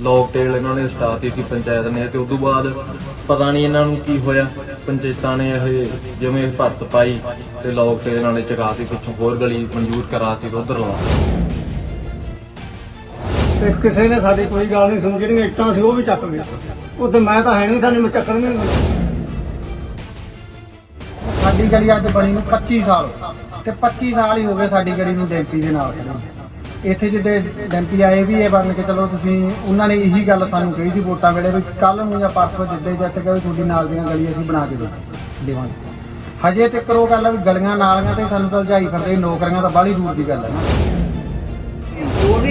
ਲੋਕ ਟੇਲ ਇਹਨਾਂ ਨੇ ਸਟਾਤੀ ਸੀ ਪੰਚਾਇਤ ਨੇ ਤੇ ਉਦੋਂ ਬਾਅਦ ਪਤਾ ਨਹੀਂ ਇਹਨਾਂ ਨੂੰ ਕੀ ਹੋਇਆ। ਪੰਚਾਇਤਾਂ ਨੇ ਇਹ ਜਿਵੇਂ ਭਰਤ ਪਾਈ ਤੇ ਲੋਕ ਟੇਲ ਇਹਨਾਂ ਨੇ ਚਕਾਤੀ ਪਿੱਛੋਂ ਹੋਰ ਗਲੀ ਮਨਜ਼ੂਰ ਕਰਾਤੀ ਉਧਰ ਲਾ ਤੇ ਕਿਸੇ ਨੇ ਸਾਡੀ ਕੋਈ ਗੱਲ ਨਹੀਂ ਸੁਣੀ ਜਿਹੜੀਆਂ ਇੱਟਾਂ ਸੀ ਉਹ ਵੀ ਚੱਕ ਉਹ ਤੇ ਮੈਂ ਤਾਂ ਹੈ ਨਹੀਂ ਸਾਨੂੰ ਮੈਂ ਚੱਕਣਗੇ ਸਾਡੀ ਗਲੀ ਅੱਜ ਬਣੀ ਨੂੰ 25 ਸਾਲ। ਤੇ 25 ਸਾਲ ਹੀ ਹੋ ਗਏ ਸਾਡੀ ਗਲੀ ਨੂੰ ਡੈਂਪੀ ਦੇ ਨਾਲ ਖੜੀ ਇੱਥੇ ਜਿੱਦੇ ਡੈਂਪੀ ਆਏ ਵੀ ਇਹ ਬੰਨ ਕੇ ਚਲੋ ਤੁਸੀਂ, ਉਹਨਾਂ ਨੇ ਇਹੀ ਗੱਲ ਸਾਨੂੰ ਕਹੀ ਸੀ ਵੋਟਾਂ ਵੇਲੇ ਵੀ ਕੱਲ ਨੂੰ ਜਾਂ ਪਰਸੋਂ ਜਿੱਦੇ ਜਿੱਤ ਗਏ ਵੀ ਤੁਹਾਡੀ ਨਾਲ ਦੀਆਂ ਗਲੀ ਅਸੀਂ ਬਣਾ ਕੇ ਦੇ ਦੇਵਾਂਗੇ। ਹਜੇ ਤੱਕ ਉਹ ਗੱਲ ਆ ਵੀ ਗਲੀਆਂ ਨਾਲੀਆਂ ਤੇ ਸਾਨੂੰ ਤਾਂ ਜਾਈ ਫਿਰਦੇ, ਨੌਕਰੀਆਂ ਤਾਂ ਬਾਹਲੀ ਦੂਰ ਦੀ ਗੱਲ ਹੈ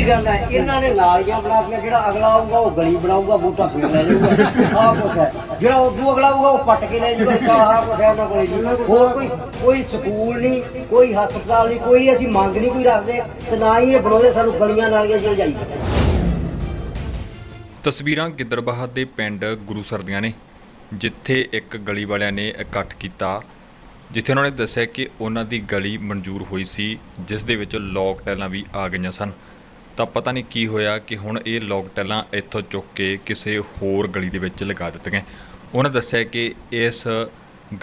ਗੱਲ ਹੈ, ਇਹਨਾਂ ਨੇ ਨਾਲੀਆਂ ਬਣਾਤੀਆਂ ਜਿਹੜਾ ਅਗਲਾ ਆਊਗਾ ਉਹ ਗਲੀ ਬਣਾਊਗਾ ਵੋਟਾਂ ਫੇਰ ਲੈ ਜਾਊਗਾ। ਆਹ ਕੁਛ ਹੈ। ਜਿਹੜਾ ਉਦੋਂ ਅਗਲਾ ਆਊਗਾ, ਉਹ ਪੱਟ ਕੇ ਲੈ ਜਾਊਗਾ। ਆਹ ਕੁਛ ਹੈ ਉਹਨਾਂ ਕੋਲੇ ਜੀ। ਹੋਰ ਕੋਈ ਕੋਈ ਸਕੂਲ ਨਹੀਂ, ਕੋਈ ਹਸਪਤਾਲ ਨਹੀਂ, ਕੋਈ ਅਸੀਂ ਮੰਗ ਨਹੀਂ ਕੋਈ ਰੱਖਦੇ। ਤੇ ਨਾ ਹੀ ਇਹ ਬਣਾਉਂਦੇ, ਸਾਨੂੰ ਗਲੀਆਂ ਨਾਲੀਆਂ ਚ ਜਾਈ ਤਸਵੀਰਾਂ ਗਿੱਦੜਬਾਹਾ ਦੇ ਪਿੰਡ ਗੁਰੂਸਰ ਦੀਆਂ ਨੇ, ਜਿੱਥੇ ਇੱਕ ਗਲੀ ਵਾਲਿਆਂ ਨੇ ਇਕੱਠ ਕੀਤਾ, ਜਿੱਥੇ ਉਹਨਾਂ ਨੇ ਦੱਸਿਆ ਕਿ ਉਹਨਾਂ ਦੀ ਗਲੀ ਮਨਜ਼ੂਰ ਹੋਈ ਸੀ, ਜਿਸ ਦੇ ਵਿੱਚ ਲੋਕ ਟੈਲਾਂ ਵੀ ਆ ਗਈਆਂ ਸਨ। ਤਾਂ ਪਤਾ ਨਹੀਂ ਕੀ ਹੋਇਆ ਕਿ ਹੁਣ ਇਹ ਲੋਕ ਟੈਲਾਂ ਇੱਥੋਂ ਚੁੱਕ ਕੇ ਕਿਸੇ ਹੋਰ ਗਲੀ ਦੇ ਵਿੱਚ ਲਗਾ ਦਿੱਤੀਆਂ ਉਹਨਾਂ ਦੱਸਿਆ ਕਿ ਇਸ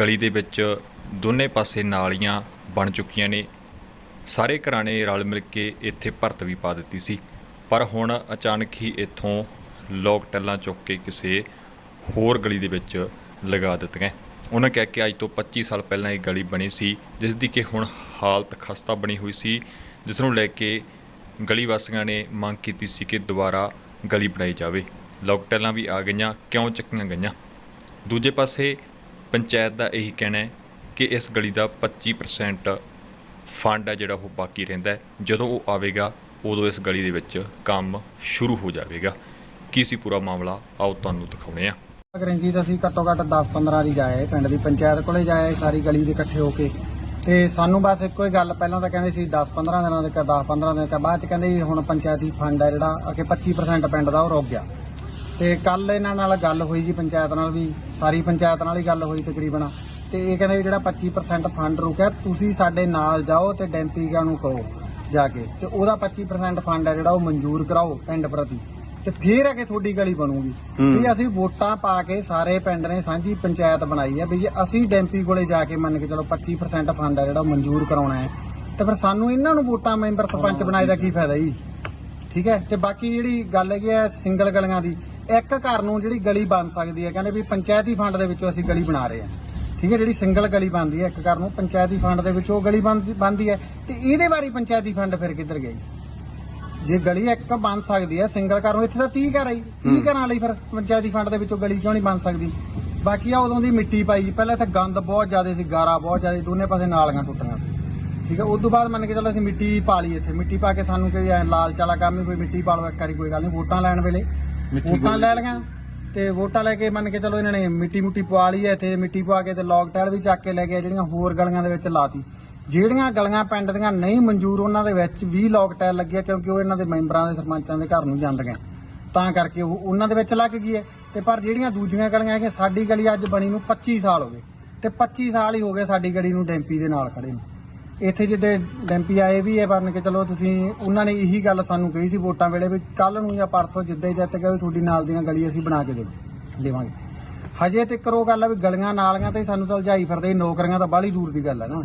ਗਲੀ ਦੇ ਵਿੱਚ ਦੋਨੇ ਪਾਸੇ ਨਾਲੀਆਂ ਬਣ ਚੁੱਕੀਆਂ ਨੇ। ਸਾਰੇ ਘਰਾਂ ਨੇ ਰਲ ਮਿਲ ਕੇ ਇੱਥੇ ਭਰਤ ਵੀ ਪਾ ਦਿੱਤੀ ਸੀ। ਪਰ ਹੁਣ ਅਚਾਨਕ ਹੀ ਇੱਥੋਂ ਲੋਕ ਟੱਲਾਂ ਚੁੱਕ ਕੇ ਕਿਸੇ ਹੋਰ ਗਲੀ ਦੇ ਵਿੱਚ ਲਗਾ ਦਿੱਤੀਆਂ ਉਹਨਾਂ ਕਿਹਾ ਕਿ ਅੱਜ ਤੋਂ 25 ਸਾਲ ਪਹਿਲਾਂ ਇਹ ਗਲੀ ਬਣੀ ਸੀ, ਜਿਸ ਦੀ ਕਿ ਹੁਣ ਹਾਲਤ ਖਸਤਾ ਬਣੀ ਹੋਈ ਸੀ, ਜਿਸ ਨੂੰ ਲੈ ਕੇ ਗਲੀ ਵਾਸੀਆਂ ਨੇ ਮੰਗ ਕੀਤੀ ਸੀ ਕਿ ਦੁਬਾਰਾ ਗਲੀ ਬਣਾਈ ਜਾਵੇ। ਲੋਕ ਟੱਲਾਂ ਵੀ ਆ ਗਈਆਂ, ਕਿਉਂ ਚੱਕੀਆਂ ਗਈਆਂ? ਦੂਜੇ ਪਾਸੇ ਪੰਚਾਇਤ ਦਾ ਇਹੀ ਕਹਿਣਾ ਹੈ ਕਿ ਇਸ ਗਲੀ ਦਾ 25% ਫੰਡ ਹੈ ਜਿਹੜਾ ਉਹ ਬਾਕੀ ਰਹਿੰਦਾ ਹੈ। ਜਦੋਂ ਉਹ ਆਵੇਗਾ, ਉਦੋਂ ਇਸ ਗਲੀ ਦੇ ਵਿੱਚ ਕੰਮ ਸ਼ੁਰੂ ਹੋ ਜਾਵੇਗਾ। ਕੀ ਸੀ ਪੂਰਾ ਮਾਮਲਾ? ਆਓ ਤੁਹਾਨੂੰ ਦਿਖਾਉਣੇ ਆ ਗਰੰਜੀ ਅਸੀਂ ਘੱਟੋ ਘੱਟ 10-15 ਦੀ ਜਾਏ, ਪਿੰਡ ਦੀ ਪੰਚਾਇਤ ਕੋਲੇ ਜਾਏ, ਸਾਰੀ ਗਲੀ ਦੇ ਇਕੱਠੇ ਹੋ ਕੇ। ਤੇ ਸਾਨੂੰ ਬਸ ਇੱਕੋ ਹੀ ਗੱਲ, ਪਹਿਲਾਂ ਤਾਂ ਕਹਿੰਦੇ ਸੀ 10-15 ਦਿਨਾਂ ਦੇ 10-15 ਦਿਨ ਕਾ ਬਾਅਦ ਚ ਕਹਿੰਦੇ ਜੀ ਹੁਣ ਪੰਚਾਇਤੀ ਫੰਡ ਹੈ ਜਿਹੜਾ ਅਕੇ 25% ਪਿੰਡ ਦਾ ਉਹ ਰੁਕ ਗਿਆ। ਤੇ ਕੱਲ ਇਹਨਾਂ ਨਾਲ ਗੱਲ ਹੋਈ ਜੀ ਪੰਚਾਇਤ ਨਾਲ ਵੀ, ਸਾਰੀ ਪੰਚਾਇਤ ਨਾਲ ਹੀ ਗੱਲ ਹੋਈ ਤਕਰੀਬਨ। ਤੇ ਇਹ ਕਹਿੰਦੇ ਵੀ ਜਿਹੜਾ 25% ਫੰਡ ਰੁਕਿਆ, ਤੁਸੀਂ ਸਾਡੇ ਨਾਲ ਜਾਓ ਤੇ ਡੈਂਪੀਗਾ ਨੂੰ ਕਹੋ ਜਾ ਕੇ। ਤੇ ਉਹਦਾ 25% ਫੰਡ ਹੈ ਜਿਹੜਾ ਉਹ ਮਨਜ਼ੂਰ ਕਰਾਓ ਪਿੰਡ ਪ੍ਰਤੀ। ਤੇ ਫੇਰ ਆ ਕੇ ਤੁਹਾਡੀ ਗਲੀ ਬਣੂਗੀ। ਵੀ ਅਸੀਂ ਵੋਟਾਂ ਪਾ ਕੇ ਸਾਰੇ ਪਿੰਡ ਨੇ ਸਾਂਝੀ ਪੰਚਾਇਤ ਬਣਾਈ ਹੈ ਵੀ ਜੇ ਅਸੀਂ ਡੈਂਪੀ ਕੋਲੇ ਜਾ ਕੇ ਮੰਨ ਕੇ ਚਲੋ 25% ਫੰਡ ਹੈ ਜਿਹੜਾ ਉਹ ਮਨਜ਼ੂਰ ਕਰਾਉਣਾ ਹੈ ਤੇ ਫਿਰ ਸਾਨੂੰ ਇਹਨਾਂ ਨੂੰ ਵੋਟਾਂ ਮੈਂਬਰ ਸਰਪੰਚ ਬਣਾਏ ਦਾ ਕੀ ਫਾਇਦਾ ਜੀ? ਠੀਕ ਹੈ? ਤੇ ਬਾਕੀ ਜਿਹੜੀ ਗੱਲ ਹੈਗੀ ਹੈ ਸਿੰਗਲ ਗਲੀਆਂ ਦੀ ਇੱਕ ਘਰ ਨੂੰ ਜਿਹੜੀ ਗਲੀ ਬਣ ਸਕਦੀ ਹੈ ਕਹਿੰਦੇ ਵੀ ਪੰਚਾਇਤੀ ਫੰਡ ਦੇ ਵਿੱਚੋਂ ਅਸੀਂ ਗਲੀ ਬਣਾ ਰਹੇ ਹਾਂ। ਠੀਕ ਹੈ? ਜਿਹੜੀ ਸਿੰਗਲ ਗਲੀ ਬਣਦੀ ਹੈ ਇੱਕ ਘਰ ਨੂੰ ਪੰਚਾਇਤੀ ਫੰਡ ਦੇ ਵਿੱਚੋਂ ਉਹ ਗਲੀ ਬਣਦੀ ਬਣਦੀ ਹੈ ਤੇ ਇਹਦੇ ਬਾਰੇ ਪੰਚਾਇਤੀ ਫੰਡ ਫਿਰ ਕਿੱਧਰ ਗਏ? ਜੇ ਗਲੀ ਇੱਕ ਬਣ ਸਕਦੀ ਹੈ ਸਿੰਗਲ ਘਰ ਇੱਥੇ ਤਾਂ 30 ਘਰ ਆਈ 30 ਘਰਾਂ ਲਈ ਫਿਰ ਪੰਚਾਇਤੀ ਫੰਡ ਦੇ ਵਿੱਚੋਂ ਗਲੀ ਕਿਉਂ ਨਹੀਂ ਬਣ ਸਕਦੀ? ਬਾਕੀ ਆ ਉਦੋਂ ਦੀ ਮਿੱਟੀ ਪਾਈ ਪਹਿਲਾਂ ਇੱਥੇ ਗੰਦ ਬਹੁਤ ਜ਼ਿਆਦਾ ਸੀ ਗਾਰਾ ਬਹੁਤ ਜ਼ਿਆਦਾ ਦੋਨੇ ਪਾਸੇ ਨਾਲੀਆਂ ਟੁੱਟੀਆਂ ਸੀ। ਠੀਕ ਹੈ ਉਸ ਤੋਂ ਬਾਅਦ ਮੰਨ ਕੇ ਚੱਲੋ ਅਸੀਂ ਮਿੱਟੀ ਪਾ ਲਈ ਇੱਥੇ। ਮਿੱਟੀ ਪਾ ਕੇ ਸਾਨੂੰ ਕੋਈ ਐਂ ਲਾਲਚ ਵਾਲਾ ਕੰਮ ਨਹੀਂ ਕੋਈ ਮਿੱਟੀ ਪਾ ਲਓ ਇੱਕ ਵਾਰੀ ਕੋਈ ਗੱਲ ਨਹੀਂ ਵੋਟਾਂ ਲੈਣ ਵੇਲੇ। ਵੋਟਾਂ ਲੈ ਲਈਆਂ ਤੇ ਵੋਟਾਂ ਲੈ ਕੇ ਮੰਨ ਕੇ ਚੱਲੋ ਇਹਨਾਂ ਨੇ ਮਿੱਟੀ ਮੁੱਟੀ ਪਵਾ ਲਈ ਹੈ ਇੱਥੇ ਮਿੱਟੀ ਪਵਾ ਕੇ ਤੇ ਲੌਕ ਟਾਇਰ ਵੀ ਚੱਕ ਕੇ ਲੈ ਗਏ ਜਿਹੜੀਆਂ ਹੋਰ ਗਲੀਆਂ ਦੇ ਵਿੱਚ ਲਾਤੀ। ਜਿਹੜੀਆਂ ਗਲੀਆਂ ਪਿੰਡ ਦੀਆਂ ਨਹੀਂ ਮਨਜ਼ੂਰ, ਉਹਨਾਂ ਦੇ ਵਿੱਚ ਵੀ ਲੋਕ ਟੈਲ ਲੱਗਿਆ ਕਿਉਂਕਿ ਉਹ ਇਹਨਾਂ ਦੇ ਮੈਂਬਰਾਂ ਦੇ ਸਰਪੰਚਾਂ ਦੇ ਘਰ ਨੂੰ ਜਾਂਦੀਆਂ। ਤਾਂ ਕਰਕੇ ਉਹ ਉਹਨਾਂ ਦੇ ਵਿੱਚ ਲੱਗ ਗਈ ਹੈ ਤੇ ਪਰ ਜਿਹੜੀਆਂ ਦੂਜੀਆਂ ਗਲੀਆਂ ਹੈਗੀਆਂ, ਸਾਡੀ ਗਲੀ ਅੱਜ ਬਣੀ ਨੂੰ 25 ਸਾਲ ਹੋ ਗਏ। ਤੇ 25 ਸਾਲ ਹੀ ਹੋ ਗਏ ਸਾਡੀ ਗਲੀ ਨੂੰ ਡੈਂਪੀ ਦੇ ਨਾਲ ਖੜੇ ਨੂੰ। ਇੱਥੇ ਜਿੱਦੇ ਡੈਂਪੀ ਆਏ ਵੀ ਹੈ ਬਣ ਕੇ ਚਲੋ ਤੁਸੀਂ, ਉਹਨਾਂ ਨੇ ਇਹੀ ਗੱਲ ਸਾਨੂੰ ਕਹੀ ਸੀ ਵੋਟਾਂ ਵੇਲੇ ਵੀ ਕੱਲ ਨੂੰ ਜਾਂ ਪਰਸੋਂ ਜਿੱਦਾਂ ਹੀ ਜਿੱਤ ਗਏ ਵੀ ਤੁਹਾਡੀ ਨਾਲ ਦੀ ਨਾਲ ਗਲੀ ਅਸੀਂ ਬਣਾ ਕੇ ਦੇਵਾਂਗੇ। ਹਜੇ ਤੇ ਕਰੋ ਗੱਲ ਆ ਵੀ ਗਲੀਆਂ ਨਾਲੀਆਂ ਤੇ ਸਾਨੂੰ ਤਾਂ ਜਾਈ ਫਿਰਦੇ ਨੌਕਰੀਆਂ ਤਾਂ ਬਾਹਲੀ ਦੂਰ ਦੀ ਗੱਲ ਹੈ ਨਾ।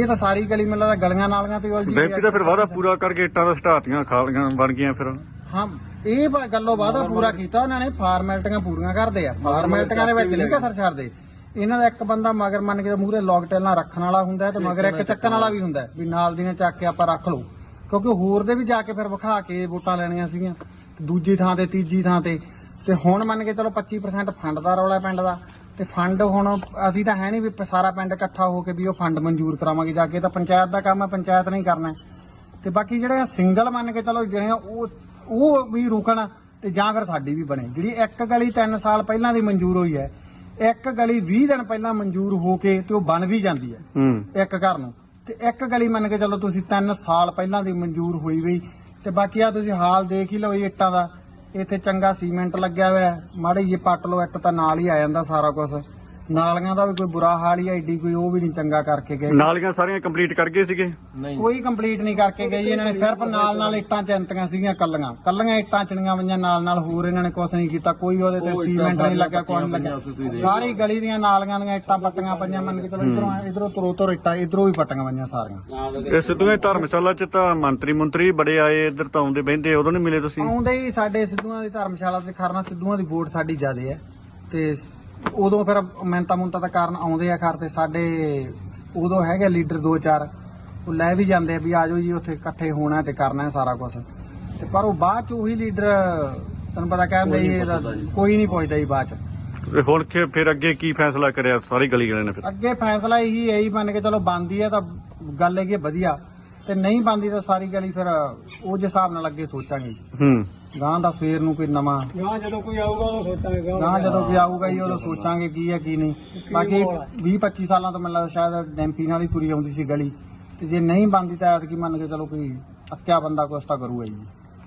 ਇਹ ਤਾਂ ਸਾਰੀ ਗਲੀ ਮੈਨੂੰ ਲੱਗਦਾ ਗਲੀਆਂ ਨਾਲੀਆਂ ਤੇ ਉਲਝੀ ਬੈਂਪੀ ਦਾ ਫਿਰ ਵਾਦਾ ਪੂਰਾ ਕਰਕੇ ਇੱਟਾਂ ਦਾ ਸਟਾਤੀਆਂ ਖਾਲੀਆਂ ਬਣ ਗਈਆਂ ਫਿਰ। ਹਾਂ ਇਹ ਬ- ਗੱਲੋਂ ਵਾਦਾ ਪੂਰਾ ਕੀਤਾ ਉਹਨਾਂ ਨੇ ਫਾਰਮੈਲਟੀਆਂ ਪੂਰੀਆਂ ਕਰਦੇ ਆ। ਫਾਰਮੈਲਟੀਆਂ ਦੇ ਵਿੱਚ ਨਹੀਂ ਕਸਰ ਛੱਡਦੇ। ਇਹਨਾਂ ਦਾ ਇੱਕ ਬੰਦਾ ਮਗਰ ਮੰਨ ਕੇ ਮੂਹਰੇ ਲੌਕ ਟੈਲਾਂ ਰੱਖਣ ਵਾਲਾ ਹੁੰਦਾ ਹੈ ਤੇ ਮਗਰ ਇੱਕ ਚੱਕਣ ਵਾਲਾ ਵੀ ਹੁੰਦਾ ਹੈ ਵੀ ਨਾਲ ਦੀਆਂ ਚੱਕ ਕੇ ਆਪਾਂ ਰੱਖ ਲਓ। ਕਿਉਂਕਿ ਹੋਰ ਦੇ ਵੀ ਜਾ ਕੇ ਫਿਰ ਵਿਖਾ ਕੇ ਵੋਟਾਂ ਲੈਣੀਆਂ ਸੀਗੀਆਂ। ਦੂਜੀ ਥਾਂ ਤੇ ਤੀਜੀ ਥਾਂ ਤੇ। ਤੇ ਹੁਣ ਮੰਨ ਕੇ ਚਲੋ 25% ਫੰਡ ਦਾ ਰੌਲਾ ਪਿੰਡ ਦਾ ਤੇ ਫੰਡ ਹੁਣ ਅਸੀਂ ਤਾਂ ਹੈ ਨਹੀਂ ਵੀ ਸਾਰਾ ਪਿੰਡ ਇਕੱਠਾ ਹੋ ਕੇ ਵੀ ਉਹ ਫੰਡ ਮਨਜ਼ੂਰ ਕਰਾਵਾਂਗੇ ਜਾ ਕੇ ਤਾਂ ਪੰਚਾਇਤ ਦਾ ਕੰਮ ਹੈ ਪੰਚਾਇਤ ਨੇ ਕਰਨਾ। ਤੇ ਬਾਕੀ ਜਿਹੜੇ ਸਿੰਗਲ ਮੰਨ ਕੇ ਚਲੋ ਜਿਹੜੇ ਉਹ ਉਹ ਵੀ ਰੁਕਣ ਤੇ ਜਾਂ ਫਿਰ ਸਾਡੀ ਵੀ ਬਣੇ। ਜਿਹੜੀ ਇੱਕ ਗਲੀ 3 ਸਾਲ ਪਹਿਲਾਂ ਦੀ ਮਨਜ਼ੂਰ ਹੋਈ ਹੈ ਇੱਕ ਗਲੀ 20 ਦਿਨ ਪਹਿਲਾਂ ਮਨਜ਼ੂਰ ਹੋ ਕੇ ਤੇ ਉਹ ਬਣ ਵੀ ਜਾਂਦੀ ਹੈ ਇੱਕ ਘਰ ਨੂੰ। ਤੇ ਇੱਕ ਗਲੀ ਮੰਨ ਕੇ ਚੱਲੋ ਤੁਸੀਂ 3 ਸਾਲ ਪਹਿਲਾਂ ਦੀ ਮਨਜ਼ੂਰ ਹੋਈ ਵੀ ਤੇ ਬਾਕੀ ਆ ਤੁਸੀਂ ਹਾਲ ਦੇਖ ਹੀ ਲਓ ਇੱਟਾਂ ਦਾ। ਇੱਥੇ ਚੰਗਾ ਸੀਮੈਂਟ ਲੱਗਿਆ ਹੋਇਆ ਹੈ। ਮਾੜੇ ਜਿਹੇ ਪੱਟ ਲਓ ਇੱਟ ਤਾਂ ਨਾਲ ਹੀ ਆ ਜਾਂਦਾ ਸਾਰਾ ਕੁਝ ਨਾਲੀਆਂ ਦਾ ਵੀ ਕੋਈ ਬੁਰਾ ਹਾਲ ਹੀ ਆ ਏਡੀ ਕੋਈ ਉਹ ਵੀ ਨਹੀਂ ਚੰਗਾ ਕਰਕੇ ਗਏ। ਨਾਲੀਆਂ ਸਾਰੀਆਂ ਕੰਪਲੀਟ ਕਰ ਗਏ ਸੀਗੇ? ਨਹੀਂ। ਕੋਈ ਕੰਪਲੀਟ ਨਹੀਂ ਕਰਕੇ ਗਏ ਜੀ ਇਹਨਾਂ ਨੇ ਸਿਰਫ ਨਾਲ ਨਾਲ ਇੱਟਾਂ ਚੰਤੀਆਂ ਸੀਗੀਆਂ ਕੱਲੀਆਂ ਕੱਲੀਆਂ ਇੱਟਾਂ ਚਣੀਆਂ ਹੋਈਆਂ ਨਾਲ ਨਾਲ ਹੋਰ ਇਹਨਾਂ ਨੇ ਕੁਝ ਨਹੀਂ ਕੀਤਾ ਕੋਈ ਉਹਦੇ ਤੇ ਸੀਮੈਂਟ ਨਹੀਂ ਲੱਗਿਆ ਕੋਈ ਨਹੀਂ ਸਾਰੀ ਗਲੀ ਦੀਆਂ ਨਾਲੀਆਂ ਦੀਆਂ ਇੱਟਾਂ ਪੱਟੀਆਂ ਪਈਆਂ ਮੰਨ ਕੇ ਚਲੋ ਇਧਰੋਂ ਇਧਰੋਂ ਤੁਰੋ ਤੁਰ ਇੱਟਾਂ ਇਧਰੋਂ ਵੀ ਪੱਟੀਆਂ ਪਈਆਂ ਸਾਰੀਆਂ। ਇਹ ਸਿੱਧੂਆਂ ਦੀ ਧਰਮਸ਼ਾਲਾ ਚ ਤਾਂ ਮੰਤਰੀ ਮੰਤਰੀ ਬੜੇ ਆਏ ਇੱਧਰ ਤਾਂ ਆਉਂਦੇ ਬਹਿੰਦੇ ਉਦੋਂ ਨਹੀਂ ਮਿਲੇ ਤੁਸੀਂ? ਆਉਂਦੇ ਹੀ ਸਾਡੇ ਸਿੱਧੂਆਂ ਦੀ ਧਰਮਸ਼ਾਲਾ ਤੇ ਖਰਨਾ ਸਿੱਧੂਆਂ ਦੀ ਵੋਟ ਸਾਡੀ ਜ਼ਿਆਦੇ ਹੈ। ਤੇ ਉਦੋਂ ਫਿਰ ਮਿਹਨਤਾਂ ਮੁੰਤਾ ਦਾ ਕਾਰਨ ਆਉਂਦੇ ਆ ਖਰ ਤੇ ਸਾਡੇ ਉਦੋਂ ਹੈਗੇ ਲੀਡਰ ਦੋ ਚਾਰ ਉਹ ਲੈ ਵੀ ਜਾਂਦੇ ਆ ਵੀ ਆਜੋ ਜੀ ਉੱਥੇ ਇਕੱਠੇ ਹੋਣਾ ਤੇ ਕਰਨਾ ਹੈ ਸਾਰਾ ਕੁਝ ਤੇ ਪਰ ਉਹ ਬਾਅਦ ਚ ਉਹੀ ਲੀਡਰ ਤੁਹਾਨੂੰ ਪਤਾ ਕਹਿੰਦੇ ਇਹਦਾ ਕੋਈ ਨਹੀਂ ਪੁੱਛਦਾ ਜੀ ਬਾਅਦ ਚ। ਤੇ ਹੁਣ ਕਿ ਫਿਰ ਅੱਗੇ ਕੀ ਫੈਸਲਾ ਕਰਿਆ? ਸਾਰੀ ਗਲੀ ਵਾਲਿਆਂ ਨੇ ਫਿਰ। ਅੱਗੇ ਫੈਸਲਾ ਇਹੀ ਹੈ ਹੀ ਮੰਨ ਕੇ ਚਲੋ ਬੰਦੀ ਹੈ ਤਾਂ ਗੱਲ ਹੈਗੀ ਵਧੀਆ। ਤੇ ਨਹੀਂ ਬੰਦੀ ਤਾਂ ਸਾਰੀ ਗਲੀ ਫਿਰ ਉਹ ਜਿਸ ਹਿਸਾਬ ਨਾਲ ਅੱਗੇ ਸੋਚਾਂਗੇ ਹੂੰ। ਗਾਂ ਦਾ ਸਵੇਰ ਨੂੰ ਕੋਈ ਨਵਾਂ। ਗਾਂ ਜਦੋਂ ਕੋਈ ਆਊਗਾ ਉਹ ਸੋਚਾਂਗੇ ਗਾਂ ਜਦੋਂ ਕੋਈ ਆਊਗਾ ਜੀ ਉਦੋਂ ਸੋਚਾਂਗੇ ਕੀ ਹੈ ਕੀ ਨਹੀਂ। ਬਾਕੀ 20 25 ਸਾਲਾਂ ਤੋਂ ਮੈਨੂੰ ਲੱਗਦਾ ਸ਼ਾਇਦ ਡੈਂਪੀ ਨਾਲ ਹੀ ਪੂਰੀ ਆਉਂਦੀ ਸੀ ਗਲੀ। ਤੇ ਜੇ ਨਹੀਂ ਬਣਦੀ ਤਾਂ ਐਤਕੀ ਮੰਨ ਕੇ ਚਲੋ ਕੋਈ ਅੱਕਿਆ ਬੰਦਾ ਕੁਛ ਤਾਂ ਕਰੂਗਾ ਜੀ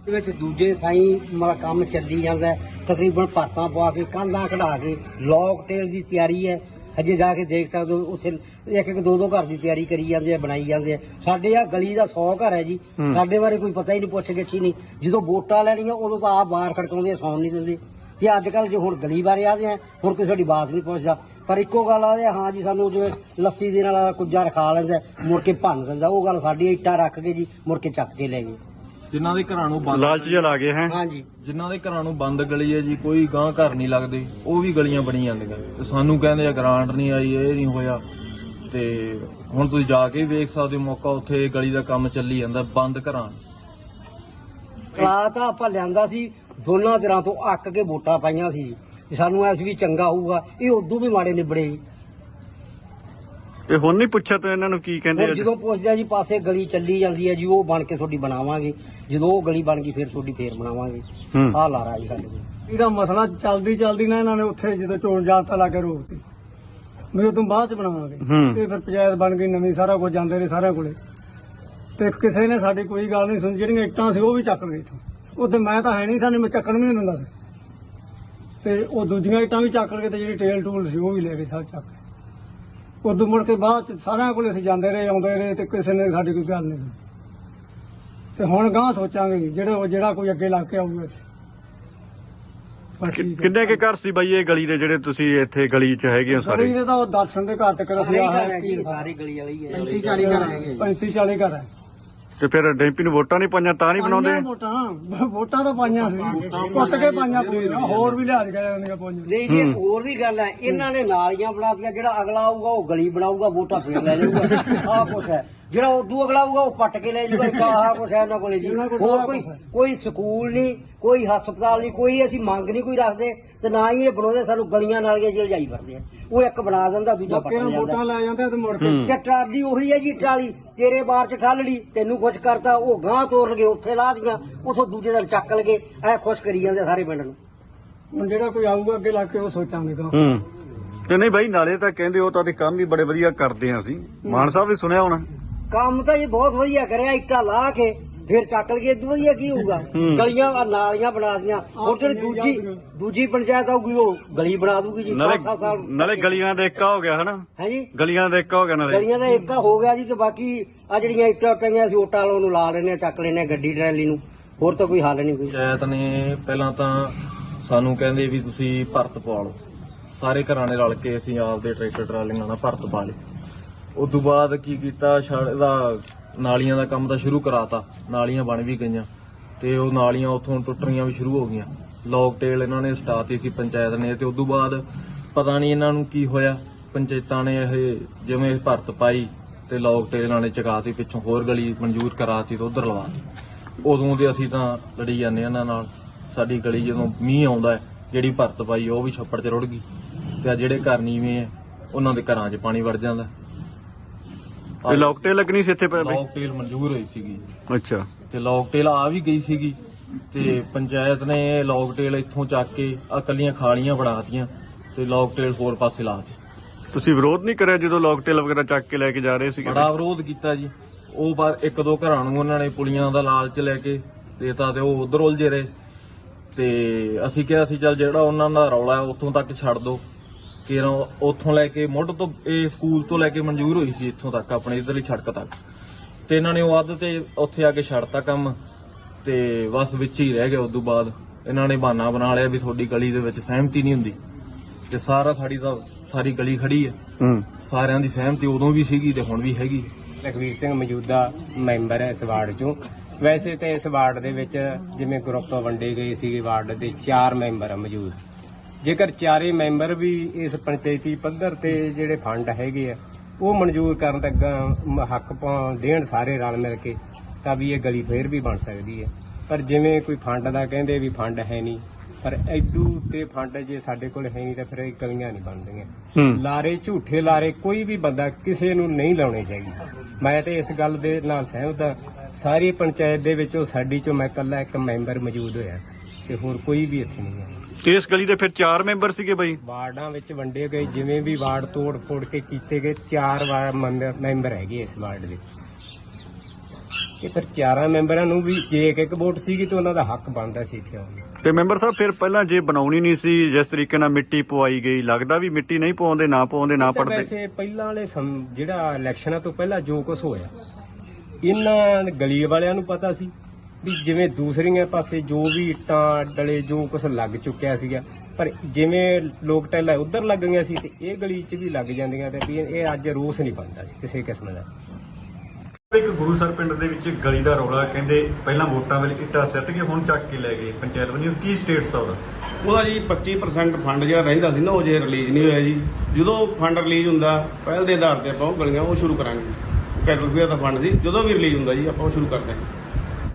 ਦੇ ਵਿੱਚ ਦੂਜੇ ਥਾਈ ਮਤਲਬ ਕੰਮ ਚੱਲੀ ਜਾਂਦਾ। ਤਕਰੀਬਨ ਭਾਰਤਾਂ ਪਵਾ ਕੇ ਕੰਧਾਂ ਕਢਾ ਕੇ ਲੌਕ ਟੇਲ ਦੀ ਤਿਆਰੀ ਹੈ। ਹਜੇ ਜਾ ਕੇ ਦੇਖ ਸਕਦੇ ਉੱਥੇ ਇੱਕ ਇੱਕ ਦੋ ਦੋ ਘਰ ਦੀ ਤਿਆਰੀ ਕਰੀ ਜਾਂਦੇ ਆ ਬਣਾਈ ਜਾਂਦੇ ਆ। ਸਾਡੇ ਆ ਗਲੀ ਦਾ 100 ਘਰ ਹੈ ਜੀ। ਸਾਡੇ ਬਾਰੇ ਕੋਈ ਪਤਾ ਹੀ ਨਹੀਂ ਪੁੱਛ ਗਿੱਛ ਨਹੀਂ। ਜਦੋਂ ਵੋਟਾਂ ਲੈਣੀਆਂ ਉਦੋਂ ਤਾਂ ਆਪ ਬਾਹਰ ਖੜਕਾਉਂਦੇ ਆ, ਸੌਣ ਨਹੀਂ ਦਿੰਦੇ। ਤੇ ਅੱਜ ਕੱਲ ਜੇ ਹੁਣ ਗਲੀ ਬਾਰੇ ਆਦੇ ਆ ਹੁਣ ਕੋਈ ਸਾਡੀ ਬਾਤ ਨਹੀਂ ਪੁੱਛਦਾ। ਪਰ ਇੱਕੋ ਗੱਲ ਆਦੇ ਹਾਂ ਜੀ ਸਾਨੂੰ ਜਿਵੇਂ ਲੱਸੀ ਦੇ ਨਾਲ ਕੁੱਜਾ ਰਖਾ ਲੈਂਦਾ ਮੁੜ ਕੇ ਭੰਨ ਦਿੰਦਾ। ਉਹ ਗੱਲ ਸਾਡੀ ਇੱਟਾਂ ਰੱਖ ਕੇ ਜੀ ਮੁੜ ਕੇ ਚੱਕ ਕੇ ਲੈ ਗਏ। ਜਿਨ੍ਹਾਂ ਦੇ ਘਰਾਂ ਨੂੰ ਬੰਦ ਲਾਲਚ ਜਿਹਾ ਲਾ ਗਏ ਹੈ? ਹਾਂਜੀ ਜਿਨ੍ਹਾਂ ਦੇ ਘਰਾਂ ਨੂੰ ਬੰਦ ਗਲੀ ਹੈ ਜੀ ਕੋਈ ਗਾਂ ਘਰ ਨਹੀਂ ਲੱਗਦੇ। ਉਹ ਵੀ ਗਲੀਆਂ ਬਣੀ ਜਾਂਦੀਆਂ। ਤੇ ਸਾਨੂੰ ਕਹਿੰਦੇ ਆ ਗ੍ਰਾਂਟ ਨਹੀਂ ਆਈ ਇਹ ਨਹੀਂ ਹੋਇਆ। ਤੇ ਹੁਣ ਤੁਸੀਂ ਜਾ ਕੇ ਵੇਖ ਸਕਦੇ ਹੋ ਮੌਕਾ ਉੱਥੇ ਗਲੀ ਦਾ ਕੰਮ ਚੱਲੀ ਜਾਂਦਾ ਬੰਦ ਘਰਾਂ ਕਲਾ ਤਾਂ ਆਪਾਂ ਲਿਆਂਦਾ ਸੀ ਦੋਨਾਂ ਧਿਰਾਂ ਤੋਂ ਅੱਕ ਕੇ ਵੋਟਾਂ ਪਾਈਆਂ ਸੀ। ਵੀ ਸਾਨੂੰ ਐਸ ਵੀ ਚੰਗਾ ਹੋਊਗਾ ਇਹ ਉਦੋਂ ਵੀ ਮਾੜੇ ਨਿਬੜੇ ਜੀ। ਤੇ ਹੁਣ ਨਹੀਂ ਪੁੱਛਿਆ ਤਾਂ ਇਹਨਾਂ ਨੂੰ ਕੀ ਕਹਿੰਦੇ ਹੁਣ ਆ? ਜਦੋਂ ਪੁੱਛਦੇ ਜੀ ਪਾਸੇ ਗਲੀ ਚੱਲੀ ਜਾਂਦੀ ਹੈ ਜੀ ਉਹ ਬਣ ਕੇ ਤੁਹਾਡੀ ਬਣਾਵਾਂਗੇ। ਜਦੋਂ ਉਹ ਗਲੀ ਬਣ ਗਈ ਫਿਰ ਤੁਹਾਡੀ ਫੇਰ ਬਣਾਵਾਂਗੇ। ਹੂੰ। ਆਹ ਲਾਰਾ ਜੀ ਸਾਡੇ ਕੋਲ। ਇਹਦਾ ਮਸਲਾ ਚੱਲਦੀ ਚੱਲਦੀ ਨਾ ਇਹਨਾਂ ਨੇ ਉੱਥੇ ਜਦੋਂ ਚੋਣ ਜਾਬਤਾ ਲਾ ਕੇ ਰੋਕਤੀ। ਉਹ ਤੋਂ ਬਾਅਦ ਚ ਬਣਾਵਾਂਗੇ। ਹੂੰ। ਤੇ ਫਿਰ ਪੰਚਾਇਤ ਬਣ ਗਈ ਨਵੀਂ ਸਾਰਾ ਕੁਝ ਜਾਂਦੇ ਰਹੇ ਸਾਰਿਆਂ ਕੋਲੇ। ਤੇ ਕਿਸੇ ਨੇ ਸਾਡੀ ਕੋਈ ਗੱਲ ਨਹੀਂ ਸੁਣੀ ਜਿਹੜੀਆਂ ਇੱਟਾਂ ਸੀ ਉਹ ਵੀ ਚੱਕ ਲਏ ਇੱਥੋਂ। ਉੱਥੇ ਮੈਂ ਤਾਂ ਹੈ ਨਹੀਂ ਸਾਨੂੰ ਮੈਂ ਚੱਕਣ ਵੀ ਨਹੀਂ ਦਿੰਦਾ ਸੀ। ਤੇ ਉਹ ਦੂਜੀਆਂ ਇੱਟਾਂ ਵੀ ਚੱਕ ਲਏ ਤੇ ਜਿਹੜੀ ਟੇਲ ਟੂਲ ਸੀ ਉਹ ਵੀ ਲੈ ਗਏ ਸਭ ਚੱਕ ਕੇ। ਉਦੋਂ ਮੁੜ ਕੇ ਬਾਅਦ ਚ ਸਾਰਿਆਂ ਕੋਲੇ ਅਸੀਂ ਜਾਂਦੇ ਰਹੇ ਆਉਂਦੇ ਰਹੇ ਤੇ ਕਿਸੇ ਨੇ ਸਾਡੀ ਕੋਈ ਗੱਲ ਨਹੀਂ ਸੁਣੀ। ਤੇ ਹੁਣ ਗਾਂ ਸੋਚਾਂਗੇ ਜਿਹੜਾ ਉਹ ਜਿਹੜਾ ਕੋਈ ਅੱਗੇ ਲੱਗ ਕੇ ਆਊਗਾ ਇੱਥੇ। ਕਿ- ਕਿੰਨੇ ਕੇ ਘਰ ਸੀ ਬਾਈ ਇਹ ਗਲੀ ਦੇ ਜਿਹੜੇ ਤੁਸੀਂ ਇੱਥੇ ਗਲੀ 'ਚ ਹੈਗੇ ਹੋ ਗਲੀ ਸਾਰੇ? ਦੇ ਤਾਂ ਉਹ ਦਰਸ਼ਨ ਦੇ ਘਰ ਤੱਕ ਅਸੀਂ ਆਹ ਸਾਰੀ ਗਲੀ ਵਾਲੀ ਹੈ। 35 40 ਘਰ ਹੈਗੇ ਜੀ। 35 40 ਘਰ ਹੈ। ਤੇ ਫਿਰ ਡੈਂਪੀ ਨੂੰ ਵੋਟਾਂ ਨਹੀਂ ਪਾਈਆਂ ਤਾਂ ਨਹੀਂ ਬਣਾਉਂਦੇ? ਪਾਈਆਂ ਵੋਟਾਂ ਵੋਟਾਂ ਤਾਂ ਪਾਈਆਂ ਸੀ। ਕੁੱਟ ਕੇ ਪਾਈਆਂ ਪੂਰੀਆਂ। ਹੋਰ ਵੀ ਲਿਆ ਕੇ ਜਾਂਦੀਆਂ ਪਾਈਆਂ ਨਹੀਂ ਜੀ ਇੱਕ ਹੋਰ ਵੀ ਗੱਲ ਹੈ। ਇਹਨਾਂ ਨੇ ਨਾਲੀਆਂ ਬਣਾਤੀਆਂ ਜਿਹੜਾ ਅਗਲਾ ਆਊਗਾ ਉਹ ਗਲੀ ਬਣਾਊਗਾ ਵੋਟਾਂ ਫੇਰ ਲੈ ਜਾਊਗਾ। ਆਹ ਕੁਛ ਹੈ। ਜਿਹੜਾ ਉਦੋਂ ਅਗਲਾ ਆਊਗਾ ਉਹ ਪੱਟ ਕੇ ਲੈ ਜਾਊਗਾ ਇੱਕ ਆਹ ਕੁਛ ਹੈ ਇਹਨਾਂ ਕੋਲੇ ਜੀ। ਇਹਨਾਂ ਕੋਲ ਹੋਰ ਸਾਰਾ ਕੋਈ ਕੁਛ ਹੈ। ਕੋਈ ਸਕੂਲ ਨਹੀਂ ਕੋਈ ਹਸਪਤਾਲ ਨਹੀਂ ਕੋਈ ਅਸੀਂ ਮੰਗ ਨਹੀਂ ਕੋਈ ਰੱਖਦੇ ਤੇ ਨਾ ਹੀ ਇਹ ਬਣਾਉਂਦੇ ਸਾਨੂੰ ਗਲੀਆਂ ਨਾਲੀਆਂ ਜਿਹਲ ਜਾਈ ਫਿਰਦੇ ਆ। ਉਹ ਇੱਕ ਬਣਾ ਦਿੰਦਾ ਦੂਜਾ ਪੱਟ ਬਾਕੀ ਨੂੰ ਜਾਂਦਾ ਵੋਟਾਂ ਲੈ ਜਾਂਦੇ ਤੇ ਮੁੜ ਕੇ ਤੇ ਟਰਾਲੀ ਉਹੀ ਹੈ ਜੀ ਟਰਾਲੀ। ਤੇਰੇ ਬਾਰ ਚ ਠੱਲ ਲਈ ਤੈਨੂੰ ਖੁਸ਼ ਕਰਤਾ ਉਹ ਗਾਂ ਤੋੜ ਲਗੇ ਉੱਥੇ ਲਾ ਦੀਆਂ ਉਥੋਂ ਦੂਜੇ ਦਿਨ ਚੱਕ ਲਗੇ ਐ ਖੁਸ਼ ਕਰੀ ਜਾਂਦੇ ਸਾਰੇ ਪਿੰਡ ਨੂੰ। ਹੁਣ ਜਿਹੜਾ ਕੋਈ ਆਊਗਾ ਅੱਗੇ ਲੱਗ ਕੇ ਉਹ ਸੋਚਾਂਗੇ ਗਾਂ ਹੂੰ। ਤੇ ਨਹੀਂ ਬਾਈ ਨਾਲੇ ਤਾਂ ਕਹਿੰਦੇ ਉਹ ਤਾਂ ਤੇ ਕੰਮ ਵੀ ਬੜੇ ਵਧੀਆ ਕਰਦੇ ਆ ਅਸੀਂ। ਮਾਨ ਸਾਹਿਬ ਵੀ ਸੁਣਿਆ ਹੋਣਾ। ਕੰਮ ਤਾਂ ਜੀ ਬਹੁਤ ਵਧੀਆ ਕਰਿਆ ਇੱਟਾਂ ਲਾ ਕੇ ਫਿਰ ਚੱਕ ਲਗੇ ਇਦੋਂ ਵਧੀਆ ਕੀ ਹੋਊਗਾ। ਗਲੀਆਂ ਆਹ ਨਾਲੀਆਂ ਬਣਾ ਦੀਆਂ। ਉਹ ਜਿਹੜੀ ਦੂਜੀ ਦੂਜੀ ਪੰਚਾਇਤ ਆਊਗੀ ਉਹ ਗਲੀ ਬਣਾ ਦੂਗੀ ਜੀ ਨਾਲੇ ਸਾਲ। ਨਾਲੇ ਗਲੀਆਂ ਦਾ ਇੱਕਾ ਹੋ ਗਿਆ ਹਨਾ? ਹੈ ਜੀ? ਗਲੀਆਂ ਦਾ ਇੱਕਾ ਹੋ ਗਿਆ ਨਾਲੇ। ਗਲੀਆਂ ਦਾ ਇੱਕ ਹੋ ਗਿਆ ਜੀ ਤੇ ਬਾਕੀ ਆ ਜਿਹੜੀਆਂ ਇੱਟਾਂ ਟੰਗੀਆਂ ਸੀ ਓਟਾਂ ਵਾਲੋਂ ਨੂੰ ਲਾ ਲੈਣੇ ਚੱਕ ਲੈਣੇ ਗੱਡੀ ਟਰੈਲੀ ਨੂੰ। ਹੋਰ ਤਾਂ ਕੋਈ ਹੱਲ ਨਹੀਂ ਕੋਈ। ਪੰਚਾਇਤ ਨੇ ਪਹਿਲਾਂ ਤਾਂ ਸਾਨੂੰ ਕਹਿੰਦੇ ਵੀ ਤੁਸੀਂ ਭਰਤ ਪਵਾ ਲਓ। ਸਾਰੇ ਘਰਾਂ ਨੇ ਰਲ ਕੇ ਅਸੀਂ ਆਪਦੇ ਟਰੈਕਟਰ ਟਰਾਲੀਆਂ ਨਾਲ ਭਰਤ ਪਾ ਲਏ। ਉਸ ਤੋਂ ਬਾਅਦ ਕੀ ਕੀਤਾ ਛੜ ਦਾ ਨਾਲੀਆਂ ਦਾ ਕੰਮ ਤਾਂ ਸ਼ੁਰੂ ਕਰਾਤਾ ਨਾਲੀਆਂ ਬਣ ਵੀ ਗਈਆਂ ਤੇ ਉਹ ਨਾਲੀਆਂ ਉੱਥੋਂ ਟੁੱਟਣੀਆਂ ਵੀ ਸ਼ੁਰੂ ਹੋ ਗਈਆਂ। ਲੋਕ ਟੇਲ ਇਹਨਾਂ ਨੇ ਸਟਾਤੀ ਸੀ ਪੰਚਾਇਤ ਨੇ ਤੇ ਉਸ ਤੋਂ ਬਾਅਦ ਪਤਾ ਨਹੀਂ ਇਹਨਾਂ ਨੂੰ ਕੀ ਹੋਇਆ ਪੰਚਾਇਤਾਂ ਨੇ ਇਹ ਜਿਵੇਂ ਭਰਤ ਪਾਈ ਤੇ ਲੋਕ ਟੇਲ ਇਹਨਾਂ ਨੇ ਚਕਾਤੀ ਪਿੱਛੋਂ ਹੋਰ ਗਲੀ ਮਨਜ਼ੂਰ ਕਰਾਤੀ ਤੇ ਉਧਰ ਲਵਾਤੀ ਉਦੋਂ ਦੇ ਅਸੀਂ ਤਾਂ ਲੜੀ ਜਾਂਦੇ ਹਾਂ ਇਹਨਾਂ ਨਾਲ। ਸਾਡੀ ਗਲੀ ਜਦੋਂ ਮੀਂਹ ਆਉਂਦਾ ਹੈ, ਜਿਹੜੀ ਭਰਤ ਪਾਈ ਉਹ ਵੀ ਛੱਪੜ 'ਚ ਰੁੜ ਗਈ ਤੇ ਆ ਜਿਹੜੇ ਘਰ ਨੀਵੇਂ ਹੈ ਉਹਨਾਂ ਦੇ ਘਰਾਂ 'ਚ ਪਾਣੀ ਵੜ ਜਾਂਦਾ। ਤੇ ਲੋਕਟੇ ਲੱਗਣੀ ਸੀ ਇੱਥੇ ਪਏ ਬਾਈ ਲੋਕ ਟੇਲ ਮਨਜ਼ੂਰ ਹੋਈ ਸੀਗੀ। ਅੱਛਾ। ਤੇ ਲੋਕ ਟੇਲ ਆ ਵੀ ਗਈ ਸੀਗੀ ਤੇ ਪੰਚਾਇਤ ਨੇ ਲੋਕ ਟੇਲ ਇੱਥੋਂ ਚੱਕ ਕੇ ਆ ਕੱਲੀਆਂ ਖਾਲੀਆਂ ਬਣਾਤੀਆਂ ਤੇ ਲੋਕ ਟੇਲ ਹੋਰ ਪਾਸੇ ਲਾਤੀ ਤੁਸੀਂ ਵਿਰੋਧ ਨਹੀਂ ਕਰਿਆ ਜਦੋਂ ਲੋਕਟੇਲ ਵਗੈਰਾ ਚੱਕ ਕੇ ਲੈ ਕੇ ਜਾ ਰਹੇ ਸੀਗੇ? ਬੜਾ ਵਿਰੋਧ ਕੀਤਾ ਜੀ। ਉਹ ਪਰ ਇੱਕ ਦੋ ਘਰਾਂ ਨੂੰ ਉਹਨਾਂ ਨੇ ਪੁਲੀਆਂ ਦਾ ਲਾਲਚ ਲੈ ਕੇ ਦੇਤਾ ਤੇ ਉਹ ਉਧਰ ਉਲਝੇ ਰਹੇ। ਤੇ ਅਸੀਂ ਕਿਹਾ ਸੀ ਚੱਲ ਜਿਹੜਾ ਉਹਨਾਂ ਦਾ ਰੌਲਾ ਹੈ ਉੱਥੋਂ ਤੱਕ ਛੱਡ ਦੋ ਕੇਰਾਂ ਉੱਥੋਂ ਲੈ ਕੇ ਮੁੱਢ ਤੋਂ ਇਹ ਸਕੂਲ ਤੋਂ ਲੈ ਕੇ ਮਨਜ਼ੂਰ ਹੋਈ ਸੀ ਇੱਥੋਂ ਤੱਕ ਆਪਣੇ ਇਧਰਲੀ ਸੜਕ ਤੱਕ। ਤੇ ਇਹਨਾਂ ਨੇ ਉਹ ਅੱਧ ਤੇ ਉੱਥੇ ਆ ਕੇ ਛੱਡਤਾ ਕੰਮ ਤੇ ਬਸ ਵਿੱਚ ਹੀ ਰਹਿ ਗਏ। ਉਸ ਤੋਂ ਬਾਅਦ ਇਹਨਾਂ ਨੇ ਬਹਾਨਾ ਬਣਾ ਲਿਆ ਵੀ ਤੁਹਾਡੀ ਗਲੀ ਦੇ ਵਿੱਚ ਸਹਿਮਤੀ ਨਹੀਂ ਹੁੰਦੀ। ਤੇ ਸਾਰਾ ਸਾਡੀ ਤਾਂ ਸਾਰੀ ਗਲੀ ਖੜੀ ਹੈ ਹੂੰ। ਸਾਰਿਆਂ ਦੀ ਸਹਿਮਤੀ ਉਦੋਂ ਵੀ ਸੀਗੀ ਤੇ ਹੁਣ ਵੀ ਹੈਗੀ। ਲਖਵੀਰ ਸਿੰਘ ਮੌਜੂਦਾ ਮੈਂਬਰ ਹੈ ਇਸ ਵਾਰਡ ਚੋਂ। ਵੈਸੇ ਤਾਂ ਇਸ ਵਾਰਡ ਦੇ ਵਿੱਚ ਜਿਵੇਂ ਗਰੁੱਪ ਵੰਡੇ ਗਏ ਸੀਗੇ ਵਾਰਡ ਦੇ ਚਾਰ ਮੈਂਬਰ ਆ ਮੌਜੂਦ। ਜੇਕਰ ਚਾਰੇ ਮੈਂਬਰ ਵੀ ਇਸ ਪੰਚਾਇਤੀ ਪੱਧਰ ਤੇ ਜਿਹੜੇ ਫੰਡ ਹੈਗੇ ਆ ਉਹ ਮਨਜ਼ੂਰ ਕਰਨ ਮ- ਹੱਕ ਪਾ ਦੇਣ ਸਾਰੇ ਰਲ ਮਿਲ ਕੇ ਤਾਂ ਵੀ ਇਹ ਗਲੀ ਫੇਰ ਵੀ ਬਣ ਸਕਦੀ ਹੈ। ਪਰ ਜਿਵੇਂ ਕੋਈ ਫੰਡ ਦਾ ਕਹਿੰਦੇ ਵੀ ਫੰਡ ਹੈ ਨਹੀਂ ਪਰ ਐਡੂ ਤੇ ਫੰਡ ਜੇ ਸਾਡੇ ਕੋਲ ਹੈ ਨਹੀਂ ਤਾਂ ਫਿਰ ਇਹ ਗਲੀਆਂ ਨਹੀਂ ਬਣਦੀਆਂ। ਲਾਰੇ ਝੂਠੇ ਲਾਰੇ ਕੋਈ ਵੀ ਬੰਦਾ ਕਿਸੇ ਨੂੰ ਨਹੀਂ ਲਾਉਣੇ ਚਾਹੀਦੇ। ਮੈਂ ਤੇ ਇਸ ਗੱਲ ਦੇ ਨਾਲ ਸਹਿਮਤ ਹਾਂ। ਸਾਰੀ ਪੰਚਾਇਤ ਦੇ ਵਿੱਚੋਂ ਸਾਡੀ ਚੋਂ ਮੈਂ ਇਕੱਲਾ ਇੱਕ ਮੈਂਬਰ ਮੌਜੂਦ ਹੋਇਆ ਤੇ ਹੋਰ ਕੋਈ ਵੀ ਇੱਥੇ ਨਹੀਂ ਹੈ। ਇਸ ਗਲੀ ਦੇ ਫਿਰ ਚਾਰ ਮੈਂਬਰ ਸੀਗੇ ਬਾਈ? ਵਾਰਡਾਂ ਵਿੱਚ ਵੰਡੇ ਗਏ ਜਿਵੇਂ ਵੀ ਵਾਰਡ ਤੋੜ ਫੋੜ ਕੇ ਕੀਤੇ ਗਏ ਚਾਰ ਵਾਰ ਮੈਂਬਰ ਮੈਂਬਰ ਹੈਗੇ ਇਸ ਵਾਰਡ ਦੇ। ਇਹ ਫਿਰ ਚਾਰਾਂ ਮੈਂਬਰਾਂ ਨੂੰ ਵੀ ਜੇ ਇੱਕ ਇੱਕ ਵੋਟ ਸੀਗੀ ਤਾਂ ਉਹਨਾਂ ਦਾ ਹੱਕ ਬਣਦਾ ਸੀ ਇੱਥੇ ਆਉਣ ਦਾ। ਤੇ ਮੈਂਬਰ ਸਾਹਿਬ ਫਿਰ ਪਹਿਲਾਂ ਜੇ ਬਣਾਉਣੀ ਨਹੀਂ ਸੀ ਜਿਸ ਤਰੀਕੇ ਨਾਲ ਮਿੱਟੀ ਪਵਾਈ ਗਈ ਲੱਗਦਾ ਵੀ ਮਿੱਟੀ ਨਹੀਂ ਪਵਾਉਂਦੇ ਨਾ ਪਵਾਉਂਦੇ ਨਾ ਇਹ ਤਾਂ ਪੜਦੇ? ਵੈਸੇ ਪਹਿਲਾਂ ਵਾਲੇ ਸਮ- ਜਿਹੜਾ ਇਲੈਕਸ਼ਨਾਂ ਤੋਂ ਪਹਿਲਾਂ ਜੋ ਕੁਝ ਹੋਇਆ ਇਹਨਾਂ ਗਲੀ ਵਾਲਿਆਂ ਨੂੰ ਪਤਾ ਸੀ ਵੀ ਜਿਵੇਂ ਦੂਸਰੀਆਂ ਪਾਸੇ ਜੋ ਵੀ ਇੱਟਾਂ ਡਲੇ ਜੋ ਕੁਝ ਲੱਗ ਚੁੱਕਿਆ ਸੀਗਾ ਪਰ ਜਿਵੇਂ ਲੋਕ ਟੈਲਾ ਉਧਰ ਲੱਗ ਗਈਆਂ ਸੀ ਤੇ ਇਹ ਗਲੀ 'ਚ ਵੀ ਲੱਗ ਜਾਂਦੀਆਂ ਤੇ ਵੀ ਇਹ ਅੱਜ ਰੋਸ ਨਹੀਂ ਬਣਦਾ ਸੀ ਕਿਸੇ ਕਿਸਮ ਦਾ। ਇੱਕ ਗੁਰੂਸਰ ਪਿੰਡ ਦੇ ਵਿੱਚ ਗਲੀ ਦਾ ਰੌਲਾ ਕਹਿੰਦੇ ਪਹਿਲਾਂ ਵੋਟਾਂ ਵੇਲੇ ਇੱਟਾਂ ਸਿੱਟ ਕੇ ਹੁਣ ਚੱਕ ਕੇ ਲੈ ਗਏ ਪੰਚਾਇਤ ਵੱਲੋਂ। ਕੀ ਸਟੇਟਸ ਆ ਉਹਦਾ ਉਹਦਾ ਜੀ 25% ਫੰਡ ਜਿਹੜਾ ਰਹਿੰਦਾ ਸੀ ਨਾ ਉਹ ਜੇ ਰਿਲੀਜ਼ ਨਹੀਂ ਹੋਇਆ ਜੀ। ਜਦੋਂ ਫੰਡ ਰਿਲੀਜ਼ ਹੁੰਦਾ ਪਹਿਲ ਦੇ ਆਧਾਰ ਤੇ ਆਪਾਂ ਉਹ ਗਲੀਆਂ ਉਹ ਸ਼ੁਰੂ ਕਰਾਂਗੇ। ਕੈਟਲ ਰੁਪਏ ਦਾ ਫੰਡ ਸੀ ਜਦੋਂ ਵੀ ਰਿਲੀਜ਼ ਹੁੰਦਾ ਜੀ ਆਪਾਂ ਉਹ ਸ਼ੁਰੂ ਕਰਦੇ ਹਾਂ।